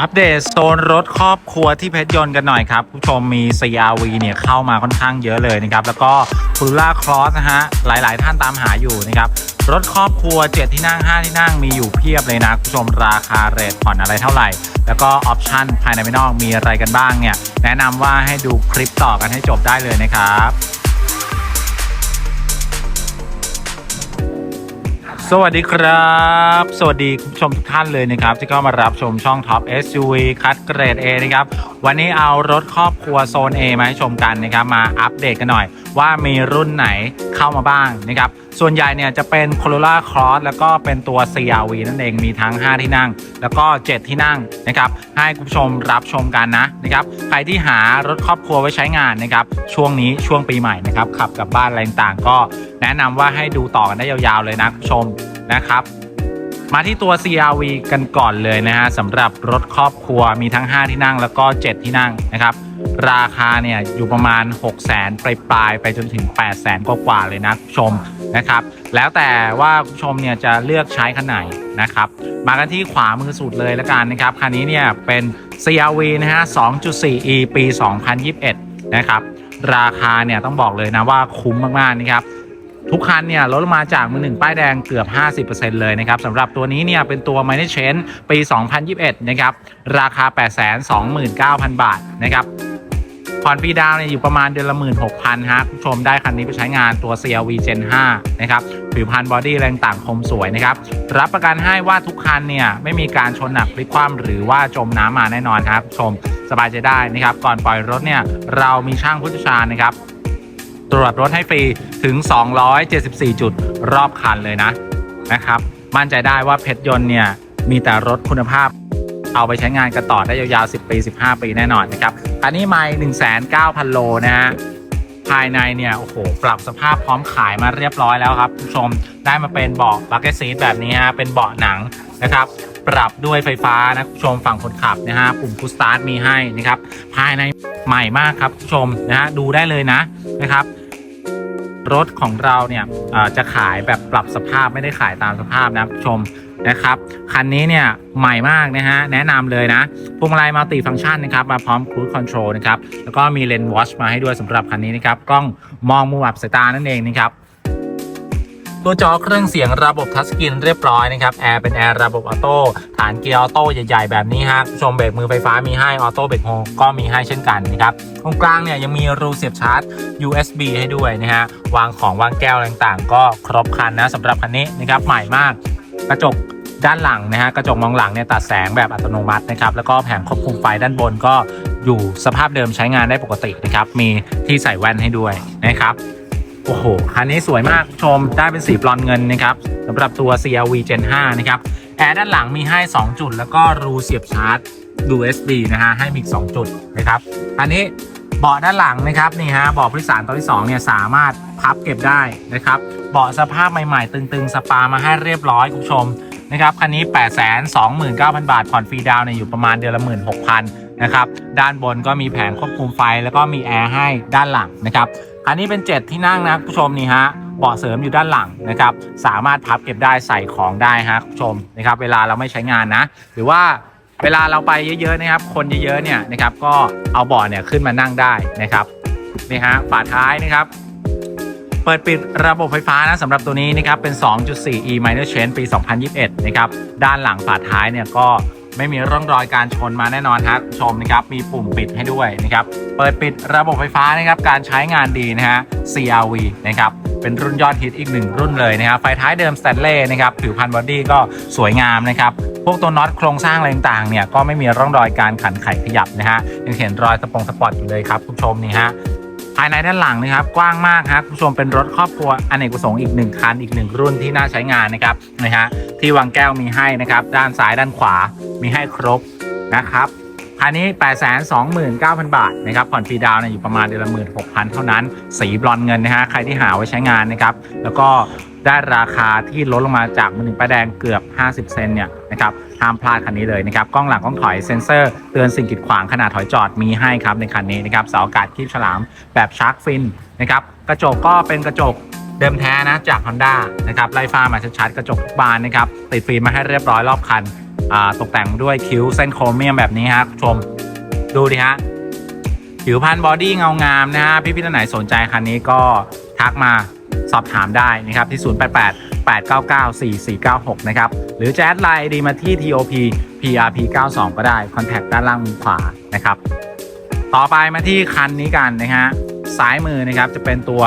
อัปเดตโซนรถครอบครัวที่เพชรยนต์กันหน่อยครับคุณผู้ชมมี CRV เนี่ยเข้ามาค่อนข้างเยอะเลยนะครับ แล้วก็คูล่าครอสนะฮะ หลาย ๆ ท่านตามหาอยู่นะครับ รถครอบครัว 7 ที่นั่ง 5 ที่นั่งมีอยู่เพียบเลยนะคุณผู้ชมราคาเรทผ่อนอะไรเท่าไหร่ แล้วก็ออปชั่นภายในภายนอกมีอะไรกันบ้างเนี่ย แนะนำว่าให้ดูคลิปต่อกันให้จบได้เลยนะครับ สวัสดีครับ สวัสดีคุณผู้ชมทุกท่านเลยนะครับ ที่เข้ามารับชมช่อง Top SUV คัดเกรด A นะครับ วันนี้เอารถครอบครัวโซน A มาให้ชมกันนะครับ มาอัปเดตกันหน่อย ว่ามีรุ่นไหนเข้ามาบ้างนะครับ ส่วนใหญ่เนี่ยจะเป็น Corolla Cross แล้วก็เป็นตัว CRV นั่นเองมีทั้ง 5 ที่นั่ง แล้วก็ 7 ที่นั่งนะครับให้คุณผู้ชมรับชมกันนะนะครับใครที่หารถครอบครัวไว้ใช้งานนะครับช่วงนี้ช่วงปีใหม่นะครับขับกลับบ้านอะไรต่างๆ ก็แนะนำว่าให้ดูต่อกันได้ยาวๆเลยนะคุณผู้ชมนะครับมาที่ตัว CRV กันก่อนเลยนะฮะสำหรับรถครอบครัวมีทั้ง 5 ที่นั่งแล้วก็ 7 ที่นั่งนะครับ ราคาเนี่ยอยู่ประมาณ 6 0 0 0 0 0ปลายปลายๆไปจนถึง 8 0 0 0 0 0กว่าๆเลยนะคุณผู้ชมนะครับ แล้วแต่ว่าคุณผู้ชมเนี่ยจะเลือกใช้คันไหนนะครับ มากันที่ขวามือสุดเลยแล้วกันนะครับ คันนี้เนี่ยเป็น CRV นะฮะ 2.4e ปี 2021 นะครับ ราคาเนี่ยต้องบอกเลยนะว่าคุ้มมากๆนะครับทุกคันเนี่ยลดลงมาจากมือหนึ่งป้ายแดงเกือบ 50%เลยนะครับสำหรับตัวนี้เนี่ยเป็นตัว m i n o r Change ปี 2021 นะครับ ราคา 829,000 บาทนะครับ ผ่อนฟรีดาวเนี่ยอยู่ประมาณเดือนละ16,000ฮะคุณผู้ชมได้คันนี้ไปใช้งานตัว CRV Gen 5 นะครับผิวพรรณบอดี้แรงต่างคมสวยนะครับ รับประกันให้ว่าทุกคันเนี่ยไม่มีการชนหนักพลิกคว่ำหรือว่าจมน้ำมาแน่นอนครับคุณผู้ชมสบายใจได้นะครับ ก่อนปล่อยรถเนี่ยเรามีช่างผู้เชี่ยวชาญนะครับ ตรวจรถให้ฟรีถึง 274 จุดรอบคันเลยนะนะครับ มั่นใจได้ว่าเพชรยนต์เนี่ยมีแต่รถคุณภาพ เอาไปใช้งานกันต่อได้ยาวๆ 10 ปี 15 ปีแน่นอนนะครับ คันนี้ไม่1,900โลนะฮะภายในเนี่ยโอ้โหปรับสภาพพร้อมขายมาเรียบร้อยแล้วครับคุณผู้ชมได้มาเป็นเบาะบักเก็ตซีทแบบนี้ฮะเป็นเบาะหนังนะครับ ปรับด้วยไฟฟ้านะคุณผู้ชมฝั่งคนขับนะฮะปุ่มพุชสตาร์ทมีให้นะครับ ภายในใหม่มากครับคุณผู้ชมนะฮะดูได้เลยนะนะครับ รถของเราเนี่ยจะขายแบบปรับสภาพไม่ได้ขายตามสภาพนะคุณผู้ชม นะครับ คันนี้เนี่ยใหม่มากนะฮะ แนะนำเลยนะพวงมาลัยมัลติฟัง c t ชันนะครับ มาพร้อม Cruise Control นะครับ แล้วก็มีเลนส์วอชมาให้ด้วยสำหรับคันนี้นะครับ กล้องมองมุมอับสายตานั่นเองนะครับตัวจอเครื่องเสียงระบบทัชสกรีนเรียบร้อยนะครับ แอร์เป็นแอร์ระบบออโต้ฐานเกียร์ออโต้ใหญ่ๆ แบบนี้ฮะผู้ชมเบรกมือไฟฟ้ามีให้ ออโต้เบรกโฮก็มีให้เช่นกันนะครับ ตรงกลางเนี่ยยังมีรูเสียบชาร์จ USB ให้ด้วยนะฮะ วางของวางแก้วต่างๆ ก็ครบครันนะสำหรับคันนี้นะครับ ใหม่มาก กระจก ด้านหลังนะฮะกระจกมองหลังเนี่ยตัดแสงแบบอัตโนมัตินะครับแล้วก็แผงควบคุมไฟด้านบนก็อยู่สภาพเดิมใช้งานได้ปกตินะครับมีที่ใส่แว่นให้ด้วยนะครับโอ้โหคันนี้สวยมากคุณผู้ชมได้เป็นสีบรอนเงินนะครับสำหรับตัว CRV Gen 5นะครับแอร์ด้านหลังมีให้ 2 จุด แล้วก็รูเสียบชาร์จ USB นะฮะให้มีอีก 2 จุดนะครับอันนี้เบาะด้านหลังนะครับนี่ฮะเบาะผู้โดยสารตอนที่2เนี่ยสามารถพับเก็บได้นะครับเบาะสภาพใหม่ๆ ตึงๆ สปามาให้เรียบร้อยคุณผู้ชม นะครับคันนี้ 829,000 บาท ผ่อนฟรีดาวน์เนี่ยอยู่ประมาณเดือนละ 16,000นะครับด้านบนก็มีแผงควบคุมไฟแล้วก็มีแอร์ให้ด้านหลังนะครับอันนี้เป็น 7 ที่นั่งนะคุณผู้ชมนี่ฮะเบาะเสริมอยู่ด้านหลังนะครับสามารถพับเก็บได้ใส่ของได้ฮะคุณผู้ชมนะครับเวลาเราไม่ใช้งานนะ หรือว่าเวลาเราไปเยอะๆนะครับ คนเยอะๆเนี่ยนะครับก็เอาเบาะเนี่ยขึ้นมานั่งได้นะครับนี่ฮะฝาท้ายนะครับ เปิดปิดระบบไฟฟ้านะสำหรับตัวนี้นะครับเป็น 2.4e minor change ปี 2021 นะครับ ด้านหลังฝาท้ายเนี่ยก็ไม่มีร่องรอยการชนมาแน่นอนครับชมนะครับมีปุ่มปิดให้ด้วยนะครับ เปิดปิดระบบไฟฟ้านะครับการใช้งานดีนะฮะ CRV นะครับเป็นรุ่นยอดฮิตอีกหนึ่งรุ่นเลยนะครับไฟท้ายเดิมสแตนเล่นะครับผิวพันบอดี้ก็สวยงามนะครับ พวกตัวน็อตโครงสร้างอะไรต่างๆเนี่ยก็ไม่มีร่องรอยการขันไขขยับนะฮะยังเห็นรอยสปงสปอตอยู่เลยครับคุณผู้ชมนี่ฮะ ภายในด้านหลังนะครับกว้างมากครับคุณผู้ชมเป็นรถครอบครัวอเนกประสงค์อีกหนึ่งคันอีกหนึ่งรุ่นที่น่าใช้งานนะครับนะฮะที่วางแก้วมีให้นะครับด้านซ้ายด้านขวามีให้ครบนะครับคันนี้ 829,000 บาทนะครับผ่อนฟรีดาวน์อยู่ประมาณเดือนละ16,000เท่านั้น สีบรอนเงินนะฮะใครที่หาไว้ใช้งานนะครับแล้วก็ ได้ราคาที่ลดลงมาจากมือหนึ่งป้ายแดงเกือบ 50 เซนเนี่ยนะครับห้ามพลาดคันนี้เลยนะครับกล้องหลังกล้องถอยเซ็นเซอร์เตือนสิ่งกีดขวางขณะถอยจอดมีให้ครับในคันนี้นะครับเสาอากาศคีบฉลามแบบชาร์กฟินนะครับกระจกก็เป็นกระจกเดิมแท้นะจาก Honda นะครับไล่ฟ้ามาชัดๆกระจกทุกบานนะครับติดฟิล์มมาให้เรียบร้อยรอบคันอ่าตกแต่งด้วยคิ้วเส้นโครเมียมแบบนี้ฮะชมดูดิฮะผิวพันบอดี้เงางามนะฮะพี่พี่ท่านไหนสนใจคันนี้ก็ทักมา สอบถามได้นะครับที่ 088 899 4496 นะครับ หรือจะแอดไลน์ดีมาที่ TOP PRP 92ก็ได้คอนแทคด้านล่างมุมขวานะครับ ต่อไปมาที่คันนี้กันนะฮะซ้ายมือนะครับจะเป็นตัว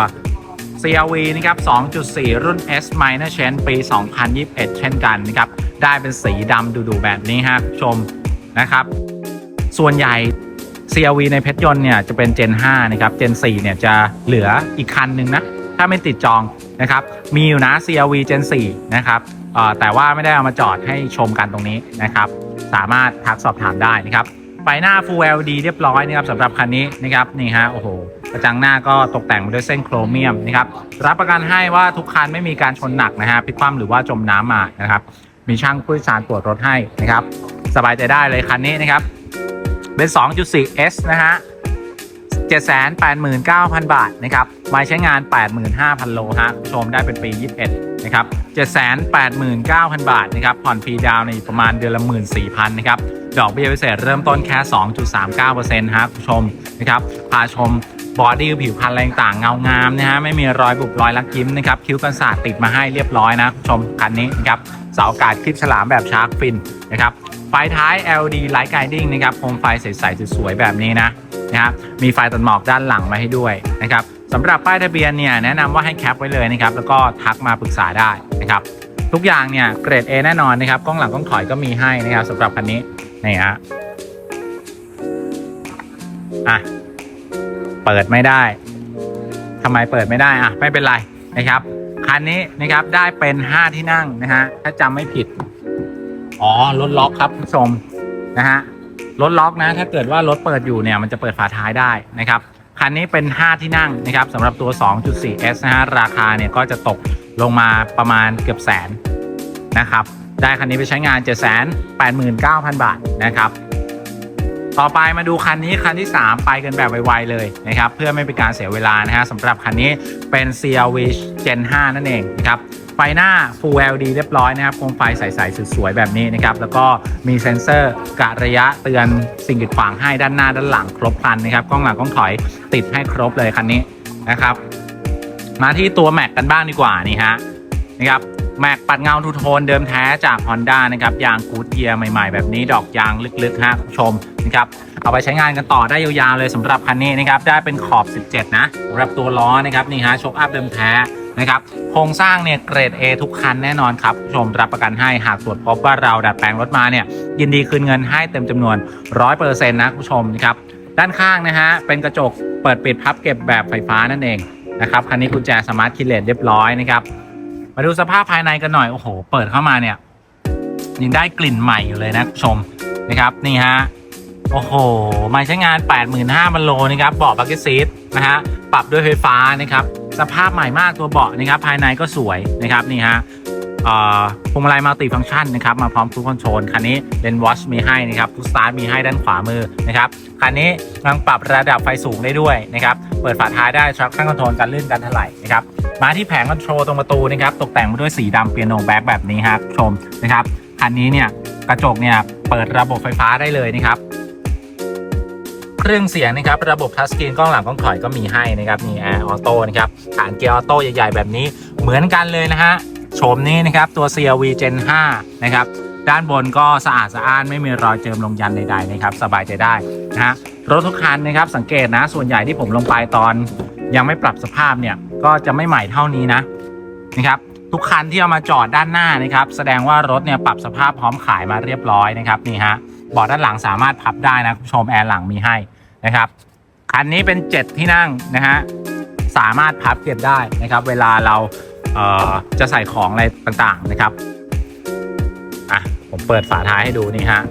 CRV นะครับ 2.4 รุ่น S Minor Chain ปี 2021 เช่นกันนะครับ ได้เป็นสีดำดูๆแบบนี้ฮะชมนะครับ ส่วนใหญ่ CRV ในเพชรยนต์เนี่ยจะเป็น Gen 5 นะครับ Gen 4 เนี่ยจะเหลืออีกคันหนึ่งนะ ถ้าไม่ติดจองนะครับ มีอยู่นะ CRV Gen 4 นะครับแต่ว่าไม่ได้เอามาจอดให้ชมกันตรงนี้นะครับ สามารถทักสอบถามได้นะครับไฟหน้า Full LED เรียบร้อยนะครับสำหรับคันนี้นะครับนี่ฮะโอ้โหกระจังหน้าก็ตกแต่งด้วยเส้นโครเมียมนะครับรับประกันให้ว่าทุกคันไม่มีการชนหนักนะฮะพลิกคว่ำหรือว่าจมน้ำมานะครับมีช่างผู้เชี่ยวชาญตรวจรถให้นะครับ สบายใจได้เลยคันนี้นะครับเป็น 2.4S นะฮะ 789,000 บาทนะครับไม่ใช้งาน 85,000 โลฮะชมได้เป็นปี 21 นะครับ 789,000 บาทนะครับ ผ่อนฟรีดาวในประมาณเดือนละ 14,000 นะครับ ดอกเบี้ยพิเศษเริ่มต้นแค่ 2.39%ฮะคุณชมนะครับพาชมบอดี้ผิวพรรณอะไรต่างเงางามนะฮะไม่มีรอยบุบรอยลักยิ้มนะครับคิ้วกันศาสตร์ติดมาให้เรียบร้อยนะคุณชมคันนี้นะครับเสาอากาศคลิปฉลามแบบชาร์กฟินนะครับไฟท้าย LED Light Guiding นะครับโคมไฟใสๆสวยๆแบบนี้นะ นะครับมีไฟตัดหมอกด้านหลังมาให้ด้วยนะครับสำหรับป้ายทะเบียนเนี่ยแนะนำว่าให้แคปไว้เลยนะครับแล้วก็ทักมาปรึกษาได้นะครับทุกอย่างเนี่ยเกรด A แน่นอนนะครับกล้องหลังกล้องถอยก็มีให้นะครับสำหรับคันนี้นี่ฮะอะเปิดไม่ได้ทำไมเปิดไม่ได้อะไม่เป็นไรนะครับคันนี้นะครับได้เป็น 5 ที่นั่งนะฮะถ้าจำไม่ผิด อ๋อรถล็อกครับคุณผู้ชมนะฮะ รถล็อกนะ ถ้าเกิดว่ารถเปิดอยู่เนี่ยมันจะเปิดฝาท้ายได้นะครับคันนี้เป็น 5 ที่นั่งนะครับสำหรับตัว 2.4S นะฮะราคาเนี่ยก็จะตกลงมาประมาณเกือบแสนนะครับ ได้คันนี้ไปใช้งาน 789,000 บาทนะครับ ต่อไปมาดูคันนี้คันที่ 3 ไปกันแบบไวๆเลยนะครับเพื่อไม่เป็นการเสียเวลานะฮะสำหรับคันนี้เป็น CRV Gen 5 นั่นเองนะครับ ไฟหน้า Full LED เรียบร้อยนะครับโคมไฟใสๆสวยๆแบบนี้นะครับ แล้วก็มีเซ็นเซอร์กะระยะเตือนสิ่งกีดขวางให้ด้านหน้าด้านหลังครบครันนะครับกล้องหลังกล้องถอยติดให้ครบเลยคันนี้นะครับ มาที่ตัวแม็กกันบ้างดีกว่านี่ฮะนะครับแม็กปัดเงาทูโทนเดิมแท้จาก Honda นะครับยางกูดเยียร์ใหม่ ๆ แบบนี้ดอกยางลึกๆฮะคุณผู้ชมนะครับเอาไปใช้งานกันต่อได้ยาวๆเลยสำหรับคันนี้นะครับได้เป็นขอบ 17 นะสำหรับตัวล้อนะครับนี่ฮะชกอัพเดิมแท้ นะครับโครงสร้างเนี่ยเกรด A ทุกคันแน่นอนครับผู้ชมรับประกันให้หากตรวจพบว่าเราดัดแปลงรถมาเนี่ยยินดีคืนเงินให้เต็มจำนวน 100%นะคุณผู้ชมนะครับด้านข้างนะฮะเป็นกระจกเปิดปิดพับเก็บแบบไฟฟ้านั่นเองนะครับคันนี้กุญแจสมาร์ทคีเลสเรียบร้อยนะครับมาดูสภาพภายในกันหน่อยโอ้โห เปิดเข้ามาเนี่ยยังได้กลิ่นใหม่อยู่เลยนะผู้ชมนะครับนี่ฮะโอ้โหมาใช้งาน 85,000มันโลนะครับเบาะบักเก็ตซีทนะฮะปรับด้วยไฟฟ้านะครับ สภาพใหม่มากตัวเบาะนะครับ ภายในก็สวยนะครับนี่ฮะพวงมาลัยมัลติฟังก์ชันนะครับมาพร้อมทูคอนโทรลคันนี้เลนวอชมีให้นะครับทูสตาร์ทมีให้ด้านขวามือนะครับคันนี้ยังปรับระดับไฟสูงได้ด้วยนะครับเปิดฝาท้ายได้ traction control การลื่นการถลายนะครับมาที่แผงคอนโทรลตรงประตูนะครับตกแต่งมาด้วยสีดำเปียโนแบ็คแบบนี้ครับชมนะครับคันนี้เนี่ยกระจกเนี่ยเปิดระบบไฟฟ้าได้เลยนะครับ รื่องเสียงนะครับ ระบบทัชสกรีนกล้องหลังกล้องถอยก็มีให้นะครับนี่แอร์ออโต้นะครับฐานเกียร์ออโต้ใหญ่ๆ แบบนี้เหมือนกันเลยนะฮะโฉมนี้นะครับตัว CRV Gen 5 นะครับด้านบนก็สะอาดสะอ้านไม่มีรอยเจิมลงยันใดๆนะครับสบายใจได้นะฮะรถทุกคันนะครับสังเกตนะ ส่วนใหญ่ที่ผมลงไปตอนยังไม่ปรับสภาพเนี่ยก็จะไม่ใหม่เท่านี้นะนะครับทุกคันที่เอามาจอดด้านหน้านะครับ แสดงว่ารถเนี่ยปรับสภาพพร้อมขายมาเรียบร้อยนะครับนี่ฮะเบาะด้านหลังสามารถพับได้นะคุณผู้ชมแอร์หลังมีให้ นะครับ คันนี้เป็น 7 ที่นั่งนะฮะสามารถพับเก็บได้นะครับ เวลาเราเจะใส่ของอะไรต่างๆนะครับอะผมเปิดฝาท้ายให้ดูนี่ฮะ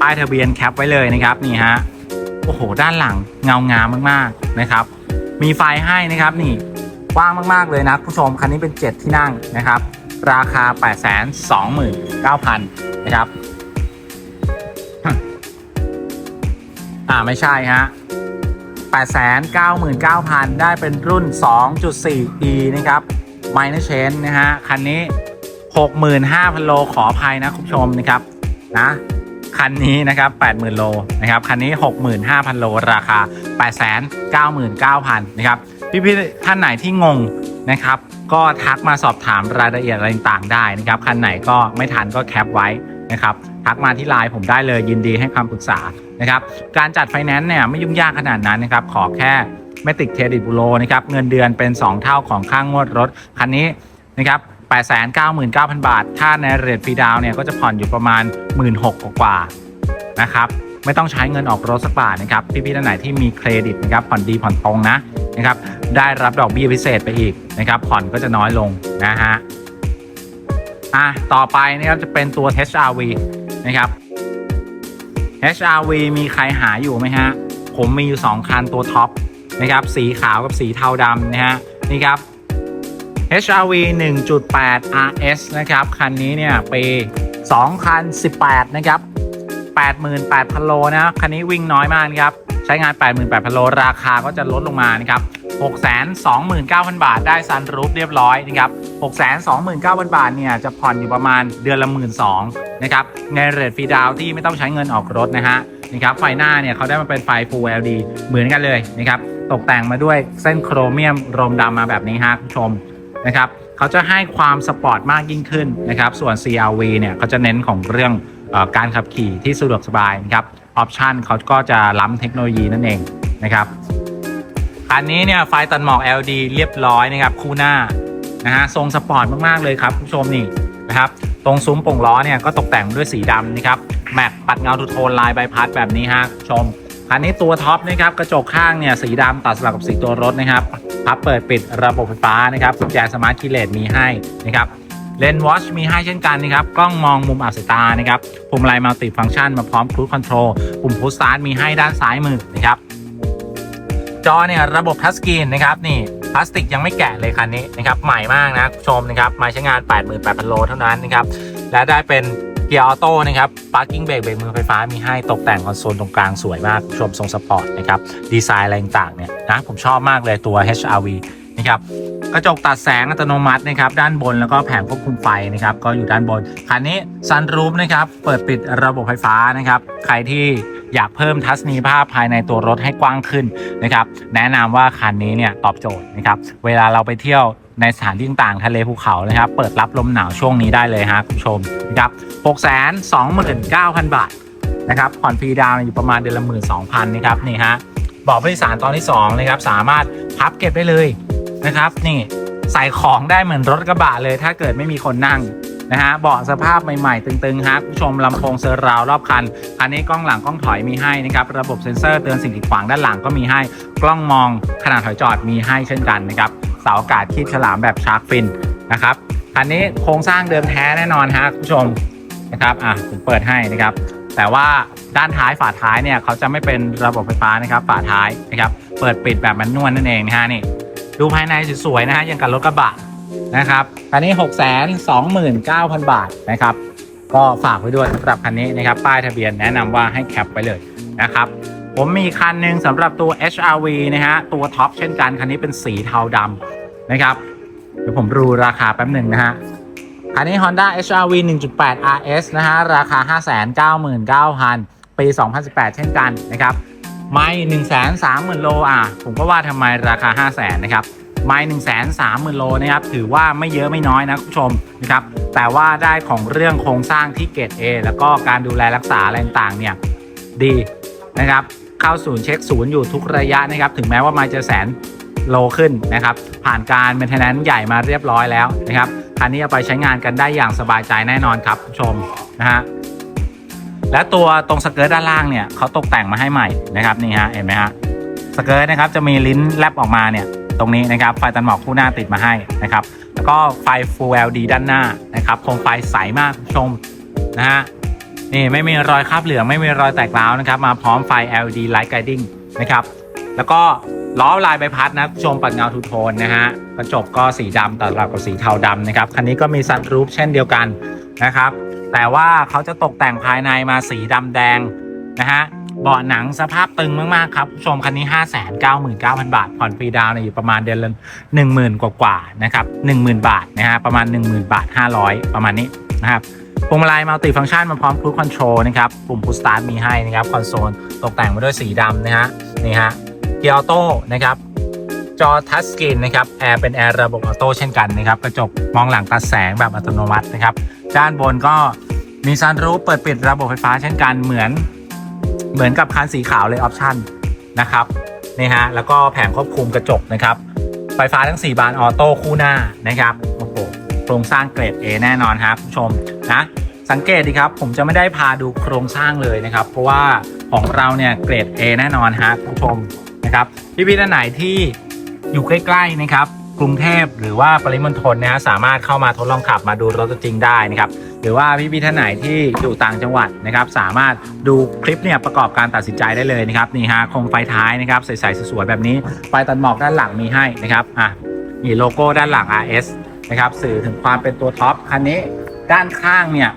ป้ายทะเบียนแคปไว้เลยนะครับนี่ฮะโอ้โหด้านหลังเงางามมากๆนะครับ มีไฟให้นะครับนี่กว้างมากๆเลยนะผู้ชมคันนี้เป็น 7 ที่นั่งนะครับ ราคา 829,000 นะครับ อ่าไม่ใช่ฮะ899,000 ได้เป็นรุ่น 2.4e นะครับ Minor Change นะฮะ คันนี้ 65,000 โล ขออภัยนะคุณผู้ชมนะครับ นะ คันนี้นะครับ 80,000 โล นะครับ คันนี้ 65,000 โล ราคา 899,000 นะครับ พี่ๆท่านไหนที่งงนะครับ ก็ทักมาสอบถามรายละเอียดอะไรต่างๆได้นะครับ คันไหนก็ไม่ทันก็แคปไว้นะครับ ทักมาที่ไลน์ผมได้เลยยินดีให้คำปรึกษา นะครับการจัดไฟแนนซ์เนี่ยไม่ยุ่งยากขนาดนั้นนะครับขอแค่ไม่ติดเครดิตบูโรนะครับเงินเดือนเป็น 2 เท่าของค่างงวดรถคันนี้นะครับ899,000 บาท ถ้าในเรทฟรีดาวเนี่ยก็จะผ่อนอยู่ประมาณ 16,000กว่านะครับไม่ต้องใช้เงินออกรถสักบาทนะครับพี่ๆท่านไหนที่มีเครดิตนะครับผ่อนดีผ่อนตรงนะนะครับได้รับดอกเบี้ยพิเศษไปอีกนะครับผ่อนก็จะน้อยลงนะฮะอะต่อไปนะครับจะเป็นตัว HRV นะครับ HRV มีใครหาอยู่ไหมฮะ ผมมีอยู่ 2 คันตัวท็อปนะครับ สีขาวกับสีเทาดำนะฮะ นี่ครับ HRV 1.8 RS นะครับ คันนี้เนี่ยปี2018 นะครับ 88,000 โลนะ คันนี้วิ่งน้อยมากนะครับ ใช้งาน 88,000 โล ราคาก็จะลดลงมานะครับ 629,000 บาทได้ซันรูฟเรียบร้อยนะครับ629,000 บาทเนี่ยจะผ่อนอยู่ประมาณเดือนละ 1 2ื่นนะครับในเรทฟรีดาวน์ที่ไม่ต้องใช้เงินออกรถนะฮะนะครับไฟหน้าเนี่ยเขาได้มาเป็นไฟ Full LED เหมือนกันเลยนะครับตกแต่งมาด้วยเส้นโครเมียมรมดำมาแบบนี้ฮะคุณผู้ชมนะครับเขาจะให้ความสปอร์ตมากยิ่งขึ้นนะครับส่วน CRV เนี่ยเขาจะเน้นของเรื่องอการขับขี่ที่สะดวกสบายนะครับออปชันเขาก็จะล้ำเทคโนโลยีนั่นเองนะครับ อันนี้เนี่ยไฟตัดหมอก LD เรียบร้อยนะครับคู่หน้านะฮะทรงสปอร์ตมากๆเลยครับคุณผู้ชมนี่นะครับ ตรงซุ้มป่งล้อเนี่ยก็ตกแต่งด้วยสีดำนะครับแม็กปัดเงาทูโทนลายใบพัดแบบนี้ฮะคุณผู้ชมคันนี้ตัวท็อปนะครับกระจกข้างเนี่ยสีดำตัดสลับกับสีตัวรถนะครับพับเปิดปิดระบบไฟฟ้านะครับกุญแจสมาร์ทคีเลสมีให้นะครับเลนส์วอชมีให้เช่นกันนะครับกล้องมองมุมอับสายตานะครับปุ่มไลน์มัลติฟังก์ชันมาพร้อมครู i คอนโทรลปุ่มพุชสตาร์ทมีให้ด้านซ้ายมือนะครับ จอเนี่ยระบบทัชสกรีนนะครับนี่พลาสติกยังไม่แกะเลยคันนี้นะครับใหม่มากนะชมนะครับมาใช้งาน 88,000 โลเท่านั้นนะครับและได้เป็นเกียร์ออโต้นะครับปาร์กิ้งเบรกเบรกมือไฟฟ้ามีให้ตกแต่งคอนโซลตรงกลางสวยมากชมทรงสปอร์ตนะครับดีไซน์อะไรต่างเนี่ยนะผมชอบมากเลยตัว HRV นะครับ กระจกตัดแสงอัตโนมัตินะครับด้านบนแล้วก็แผงควบคุมไฟนะครับก็อยู่ด้านบนคันนี้ซันรูฟนะครับเปิดปิดระบบไฟฟ้านะครับใครที่อยากเพิ่มทัศนียภาพภายในตัวรถให้กว้างขึ้นนะครับแนะนำว่าคันนี้เนี่ยตอบโจทย์นะครับเวลาเราไปเที่ยวในสถานที่ต่างๆทะเลภูเขานะครับ เปิดรับลมหนาวช่วงนี้ได้เลยฮะคุณผู้ชมนะครับ629,000 บาทนะครับผ่อนฟรีดาวน์อยู่ประมาณเดือนละ12,000นะครับนี่ฮะ บอกผู้โดยสารตอนที่2นะครับ สามารถพับเก็บได้เลยนะครับ นี่ใส่ของได้เหมือนรถกระบะเลย ถ้าเกิดไม่มีคนนั่งนะฮะเบาะสภาพใหม่ๆ ตึงๆฮะคุณผู้ชมลำโพงเซอร์ราวรอบคันคันนี้กล้องหลังกล้องถอยมีให้นะครับ ระบบเซ็นเซอร์เตือนสิ่งกีดขวางด้านหลังก็มีให้ กล้องมองขนาดถอยจอดมีให้เช่นกันนะครับ เสาอากาศคีบฉลามแบบชาร์กฟินนะครับคันนี้โครงสร้างเดิมแท้แน่นอนฮะคุณผู้ชมนะครับ อะผมเปิดให้นะครับ แต่ว่า ด้านท้ายฝาท้ายเนี่ยเขาจะไม่เป็นระบบไฟฟ้านะครับฝาท้ายนะครับเปิดปิดแบบแมนนวลนั่นเองนะฮะนี่ดูภายในสวยๆนะฮะยังกับรถกระบะนะครับคันนี้ 6 2 9 0 0 0 บาทนะครับ ก็ฝากไว้ด้วยสำหรับคันนี้นะครับ ป้ายทะเบียนแนะนำว่าให้แคปไปเลยนะครับ ผมมีคันหนึ่งสำหรับตัว HRV นะฮะ ตัวท็อปเช่นกันคันนี้เป็นสีเทาดำนะครับ เดี๋ยวผมดูราคาแป๊บหนึ่งนะฮะ คันนี้ Honda HRV 1.8 RS นะฮะ ราคา 599,000 ปี 2018 เช่นกันนะครับไม่130,000โลอะผมก็ว่าทำไมราคา 500,000นะครับไม่130,000โลนะครับถือว่าไม่เยอะไม่น้อยนะคุณผู้ชมนะครับแต่ว่าได้ของเรื่องโครงสร้างที่เกรด A แล้วก็การดูแลรักษาอะไรต่างเนี่ยดีนะครับเข้าศูนย์เช็คศูนย์อยู่ทุกระยะนะครับถึงแม้ว่าไม่จะแสนโลขึ้นนะครับผ่านการเมนเทนแนนซ์ใหญ่มาเรียบร้อยแล้วนะครับคันนี้เอาไปใช้งานกันได้อย่างสบายใจแน่นอนครับคุณผู้ชมนะฮะ และตัวตรงสเกิร์ตด้านล่างเนี่ยเขาตกแต่งมาให้ใหม่นะครับนี่ฮะเห็นไหมฮะสเกิร์ตนะครับจะมีลิ้นแลบออกมาเนี่ยตรงนี้นะครับไฟตันหมอกคู่หน้าติดมาให้นะครับแล้วก็ไฟ Full LED ด้านหน้านะครับโคมไฟใสมากคุณผู้ชมนะฮะนี่ไม่มีรอยคราบเหลืองไม่มีรอยแตกร้าวนะครับมาพร้อมไฟ LED Light Guiding นะครับแล้วก็ล้อลายใบพัดนะคุณผู้ชมปัดเงาทูโทนนะฮะกระจกก็สีดำตัดกับกับสีเทาดำนะครับคันนี้ก็มีซันรูฟเช่นเดียวกันนะครับ แต่ว่าเขาจะตกแต่งภายในมาสีดำแดงนะฮะเบาะหนังสภาพตึงมาก ๆ ครับคุณผู้ชมคันนี้ 5 9 9 0 0 0 บาท ผ่อนฟรีดาวน์เนี่ยอยู่ประมาณเดือนละ10,000 กว่าๆนะครับ10,000 บาทนะฮะประมาณ 10,000 บาท 500 ประมาณนี้นะครับพวงมาลัยมัลติฟังก์ชันมาพร้อมครู i คอนโทรลนะครับปุ่มพุชสตาร์ทมีให้นะครับ คอนโซลตกแต่งมาด้วยสีดำนะฮะนี่ฮะเกียร์ออโต้นะครับ จอทัชสกรีนนะครับแอร์เป็นแอร์ระบบออโต้เช่นกันนะครับกระจกมองหลังตัดแสงแบบอัตโนมัตินะครับด้านบนก็มีซันรูฟเปิดปิดระบบไฟฟ้าเช่นกันเหมือน เหมือนกับคันสีขาวเลยออปชั่นนะครับนี่ฮะแล้วก็แผงควบคุมกระจกนะครับ ไฟฟ้าทั้ง 4 บานออโต้คู่หน้านะครับโอ้โหโครงสร้างเกรด A แน่นอนครับผู้ชมนะสังเกตดีครับ ผมจะไม่ได้พาดูโครงสร้างเลยนะครับ เพราะว่าของเราเนี่ยเกรด A แน่นอนฮะผู้ชมนะครับพี่พี่ท่านไหนที่ อยู่ใกล้ๆนะครับกรุงเทพหรือว่าปริมณฑลนะฮะสามารถเข้ามาทดลองขับมาดูรถจริงได้นะครับหรือว่าพี่พี่ท่านไหนที่อยู่ต่างจังหวัดนะครับ สามารถดูคลิปเนี่ยประกอบการตัดสินใจได้เลยนะครับนี่ฮะโคมไฟท้ายนะครับใสๆสวยๆแบบนี้ไฟตัดหมอกด้านหลังมีให้นะครับอะมีโลโก้ด้านหลัง RS นะครับสื่อถึงความเป็นตัวท็อปคันนี้ด้านข้างเนี่ย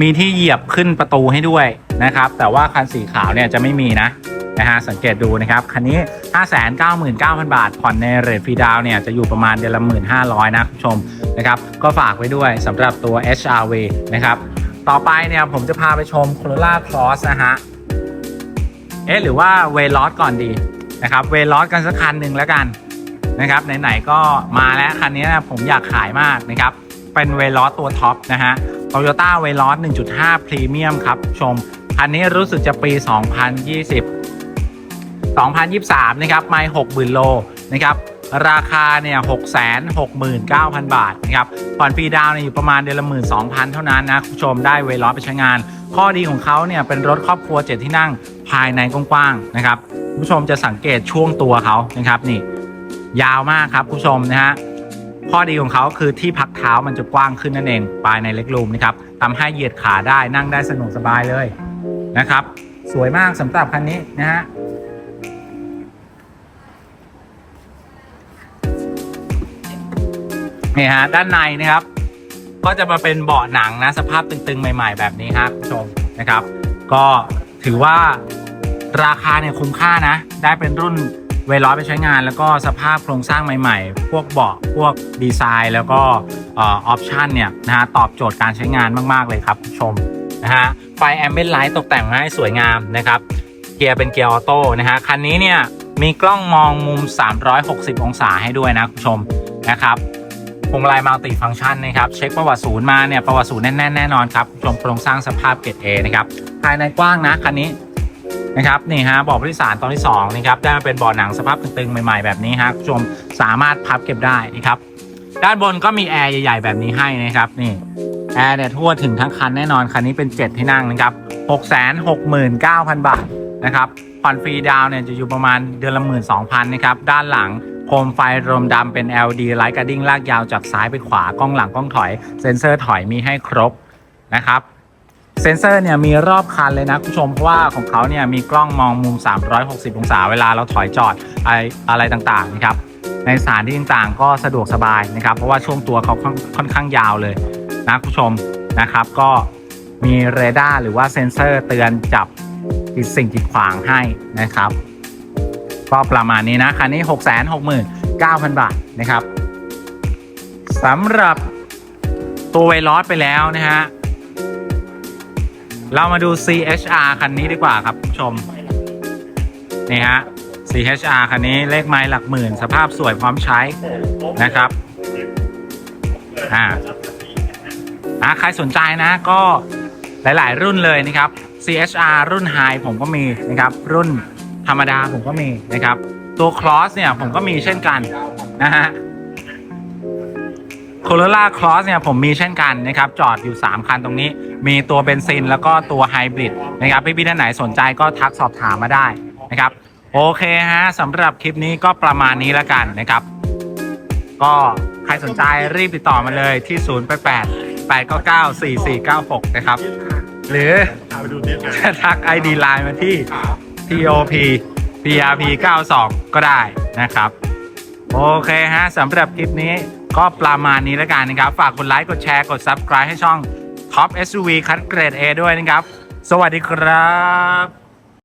มีที่เหยียบขึ้นประตูให้ด้วย นะครับ แต่ว่าคันสีขาวเนี่ยจะไม่มีนะนะฮะสังเกตดูนะครับ คันนี้ 599,000 บาท ผ่อนในเรทฟรีดาวเนี่ยจะอยู่ประมาณเดือนละ1,500 นะคุณผู้ชมนะครับ ก็ฝากไว้ด้วยสำหรับตัว HRV นะครับ ต่อไปเนี่ยผมจะพาไปชม Corolla Cross นะฮะเอ๊ะหรือว่าเวลอสก่อนดีนะครับเวลอสกันสักคันหนึ่งแล้วกันนะครับไหนๆก็มาแล้วคันนี้นะผมอยากขายมากนะครับเป็นเวลอสตัวท็อปนะฮะ Toyota v e l o s 1.5 Premium ครับชม คันนี้รู้สึกจะปี 2020 2023 นะครับ ไม่6 0,000โลนะครับ ราคาเนี่ย669,000 บาทนะครับ ผ่อนฟรีดาวน์เนี่ยอยู่ประมาณเดือนละ12,000เท่านั้นนะคุณผู้ชมได้เวลอไปใช้งาน ข้อดีของเขาเนี่ยเป็นรถครอบครัว 7 ที่นั่งภายในกว้างๆนะครับคุณผู้ชมจะสังเกตช่วงตัวเขานะครับนี่ ยาวมากครับคุณผู้ชมนะฮะข้อดีของเขาคือที่พักเท้ามันจะกว้างขึ้นนั่นเองภายในเล็กรูมนะครับทำให้เหยียดขาได้นั่งได้สะดวกสบายเลย นะครับ สวยมากสำหรับคันนี้นะฮะนี่ฮะด้านในนะครับ ก็จะมาเป็นเบาะหนังนะสภาพตึงๆ ใหม่ ๆ แบบนี้ครับคุณผู้ชมนะครับ ก็ถือว่าราคาเนี่ยคุ้มค่านะ ได้เป็นรุ่นเวลอไปใช้งาน แล้วก็สภาพโครงสร้างใหม่ ๆ พวกเบาะพวกดีไซน์ แล้วก็ออปชันเนี่ยนะฮะตอบโจทย์การใช้งานมาก ๆ เลยครับคุณผู้ชมนะฮะ ไฟแอมเบ t ไลท์ตกแต่งมาให้สวยงามนะครับเกียร์เป็นเกียร์ออโต้นะฮะคันนี้เนี่ยมีกล้องมองมุม 360 องศาให้ด้วยนะคุณผู้ชมนะครับพวงมาลัยมัลติฟังก์ชันนะครับเช็คประวัติศูนย์มาเนี่ยประวัติศูนย์แน่นๆแน่นอนครับชมโครงสร้างสภาพเกรด A นะครับภายในกว้างนะคันนี้นะครับนี่ฮะเบาะผู้โดยสารตอนที่2นะครับได้มาเป็นเบาะหนังสภาพตึงๆใหม่ๆแบบนี้ฮะคุณผู้ชมสามารถพับเก็บได้นะครับด้านบนก็มีแอร์ใหญ่ ๆ แบบนี้ให้นะครับนี่ อร์เนี่ยทั่วถึงทั้งคันแน่นอน คันนี้เป็น 7 ที่นั่งนะครับ 669,000 บาทนะครับผ่อนฟรีดาวเนี่ยจะอยู่ประมาณเดือนละ12,000นะครับ ด้านหลังโคมไฟรมดำเป็น LED ไลท์การ์ดิ้งลากยาวจากซ้ายไปขวากล้องหลังกล้องถอย เซ็นเซอร์ถอยมีให้ครบนะครับเซ็นเซอร์เนี่ยมีรอบคันเลยนะคุณผู้ชมเพราะว่าของเขาเนี่ยมีกล้องมองมุม 360 องศาเวลาเราถอยจอดอะไรอะไรต่างๆนะครับในสถานที่ต่างๆ ก็สะดวกสบายนะครับ เพราะว่าช่วงตัวเขาค่อนข้างยาวเลย นะคุณผู้ชมนะครับ ก็มีเรดาร์หรือว่าเซ็นเซอร์เตือนจับติดสิ่งกีดขวางให้นะครับ ก็ประมาณนี้นะคันนี้ 6 6 9 0 0 0 บาทนะครับสำหรับตัวเวลอสไปแล้วนะฮะ เรามาดู CHR คันนี้ดีกว่าครับผู้ชม นี่ฮะ CHR คันนี้เลขไม้หลักหมื่น สภาพสวยพร้อมใช้นะครับ อ่า อ่าใครสนใจนะก็หลาย ๆ รุ่นเลยนะครับ CHR รุ่น High ผมก็มีนะครับ รุ่นธรรมดาผมก็มีนะครับ ตัว Cross เนี่ยผมก็มีเช่นกันนะฮะ c o r o l l a Cross เนี่ยผมมีเช่นกันนะครับ จอดอยู่ 3 คันตรงนี้ มีตัวเบนซินแล้วก็ตัวไฮบริดนะครับพี่ๆท่านไหนสนใจก็ทักสอบถามมาได้นะครับ โอเคฮะสำหรับคลิปนี้ก็ประมาณนี้แล้วกันนะครับ ก็ใครสนใจรีบติดต่อมาเลยที่ 0 8 8 8 9 9 4 4 9 6 นะครับ หรือจะทัก ID Line มาที่ TOP PRP 92 ก็ได้นะครับ โอเคฮะสำหรับคลิปนี้ก็ประมาณนี้แล้วกันนะครับ ฝากกดไลค์ กดแชร์ กด Subscribe ให้ช่อง Top SUV คัดเกรด A ด้วยนะครับ สวัสดีครับ